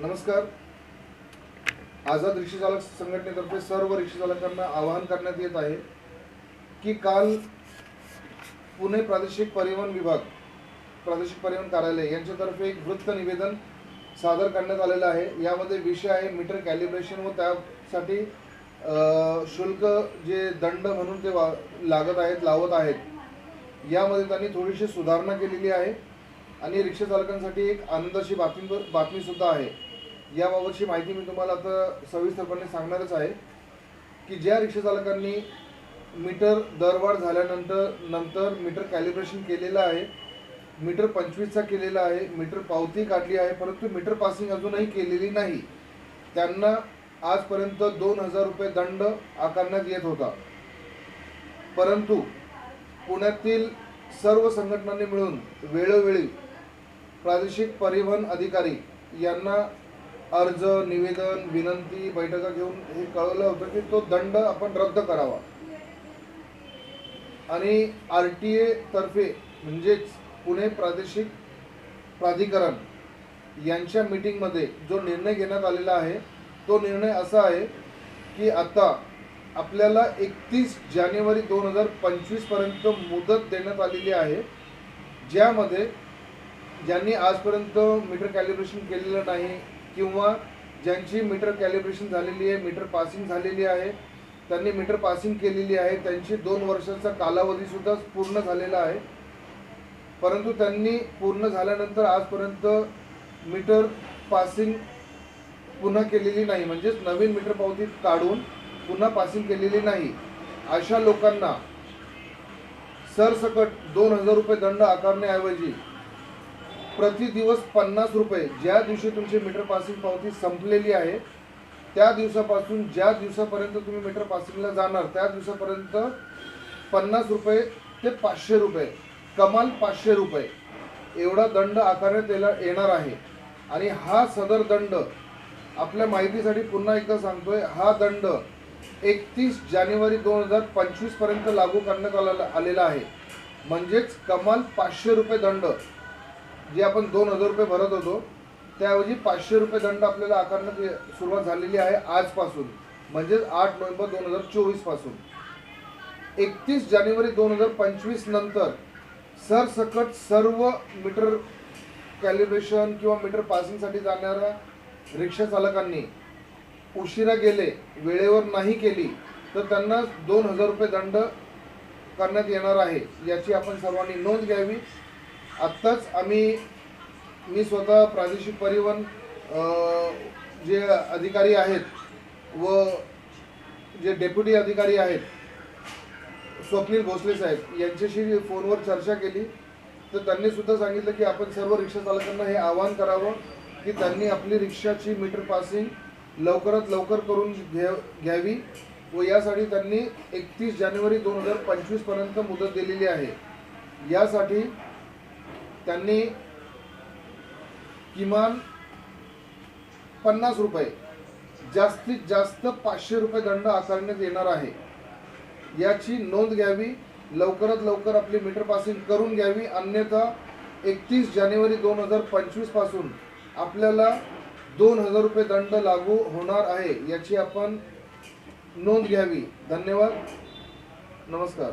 नमस्कार. आझाद रिक्षाचालक संघटनेतर्फे सर्व रिक्षा चालकांना आवाहन करण्यात येत आहे की काल पुणे प्रादेशिक परिवहन विभाग प्रादेशिक परिवहन कार्यालय यांच्यातर्फे एक वृत्त निवेदन सादर करण्यात आलेलं आहे. यामध्ये विषय आहे मीटर कॅलिब्रेशन व त्यासाठी शुल्क जे दंड म्हणून ते वा लागत आहेत लावत आहेत. यामध्ये त्यांनी थोडीशी सुधारणा केलेली आहे आणि रिक्षाचालकांसाठी एक आनंदाची बातमी बातमीसुद्धा आहे. याबाबतची माहिती मी तुम्हाला आता सविस्तरपणे सांगणारच आहे की ज्या रिक्षाचालकांनी मीटर दरवाढ झाल्यानंतर नंतर मीटर कॅलिब्रेशन केलेलं आहे मीटर पंचवीसचा केलेला आहे मीटर पावती काढली आहे परंतु मीटर पासिंग अजूनही केलेली नाही. त्यांना आजपर्यंत दोन हजार रुपये दंड आकारण्यात येत होता. परंतु पुण्यातील सर्व संघटनांनी मिळून वेळोवेळी प्रादेशिक परिवहन अधिकारी यांना अर्ज निवेदन विनंती बैठका घेऊन हे कळवलं होतं की तो दंड आपण रद्द करावा. आणि आर टी ए तर्फे म्हणजेच पुणे प्रादेशिक प्राधिकरण यांच्या मीटिंगमध्ये जो निर्णय घेण्यात आलेला आहे तो निर्णय असा आहे की आता आपल्याला एकतीस जानेवारी दोन हजार पंचवीसपर्यंत मुदत देण्यात आलेली आहे ज्यामध्ये ज्यांनी आजपर्यंत मीटर कॅलिब्रेशन केलेलं नाही किंवा ज्यांची मीटर कॅलिब्रेशन झालेली आहे मीटर पासिंग झालेली आहे त्यांनी मीटर पासिंग केलेली आहे त्यांची दोन वर्षाचा कालावधीसुद्धा पूर्ण झालेला आहे. परंतु त्यांनी पूर्ण झाल्यानंतर आजपर्यंत मीटर पासिंग पुन्हा केलेली नाही. म्हणजेच नवीन मीटर पावती काढून पुन्हा पासिंग केलेली नाही. अशा लोकांना सरसकट दोन हजार रुपये दंड आकारण्याऐवजी प्रति दिवस पन्नास रुपये ज्या दिवशी तुमची मीटर पासिंग पावती संपलेली आहे त्या दिवसापासून ज्या दिवसापर्यंत तुम्ही मीटर पासिंगला जाणार त्या दिवसापर्यंत पन्नास रुपये ते पाचशे रुपये कमाल पाचशे रुपये एवढा दंड आकारण्यात येला येणार आहे. आणि हा सदर दंड आपल्या माहितीसाठी पुन्हा एकदा सांगतोय हा दंड एकतीस जानेवारी दोन हजार पंचवीसपर्यंत लागू करण्यात आलेला आहे. म्हणजेच कमाल पाचशे रुपये दंड जे आपण दोन हजार रुपये भरत होतो त्याऐवजी पाचशे रुपये दंड आपल्याला आकारण्यात सुरुवात झालेली आहे आजपासून. म्हणजेच आठ नोव्हेंबर दोन हजार चोवीसपासून एकतीस जानेवारी दोन हजार पंचवीस नंतर सरसकट सर्व मीटर कॅलिब्रेशन किंवा मीटर पासिंगसाठी जाणाऱ्या रिक्षा चालकांनी उशिरा गेले वेळेवर नाही केली तर त्यांना दोन हजार रुपये दंड करण्यात येणार आहे याची आपण सर्वांनी नोंद घ्यावी. आत्ताच आम्ही मी स्वतः प्रादेशिक परिवहन जे अधिकारी आहेत व जे डेप्युटी अधिकारी आहेत स्वप्नील भोसले साहेब यांच्याशी फोनवर चर्चा केली. तर त्यांनी सुद्धा सांगितलं की आपण सर्व रिक्षा चालकांना हे आवाहन करावं की त्यांनी आपली रिक्षाची मीटर पासिंग लवकरात लवकर करून घ्या घ्यावी व यासाठी त्यांनी एकतीस जानेवारी दोन हजार पंचवीसपर्यंत मुदत दिलेली आहे. यासाठी त्यांनी किमान पन्नास रुपये जास्तीत जास्त पाचशे रुपये दंड आकारण्यात येणार आहे. याची नोंद घ्यावी लवकरात लवकर आपली मीटर पासिंग करून घ्यावी अन्यथा एकतीस जानेवारी दोन हजार पंचवीसपासून आपल्याला दोन हजार रुपये दंड लागू होणार आहे याची आपण नोंद घ्यावी. धन्यवाद. नमस्कार.